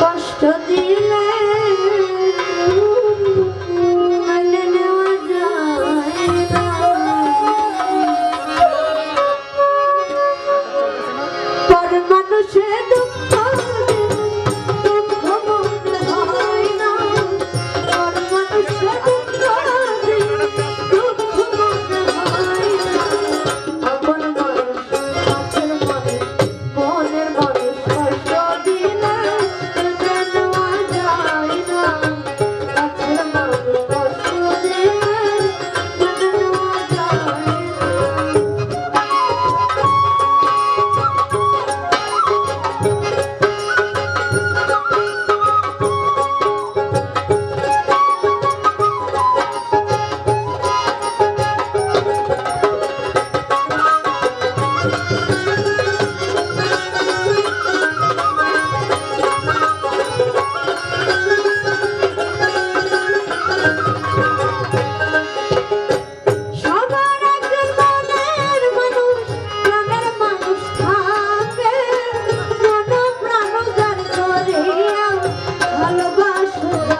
কষ্ট দিয়ে ভালোবাসো।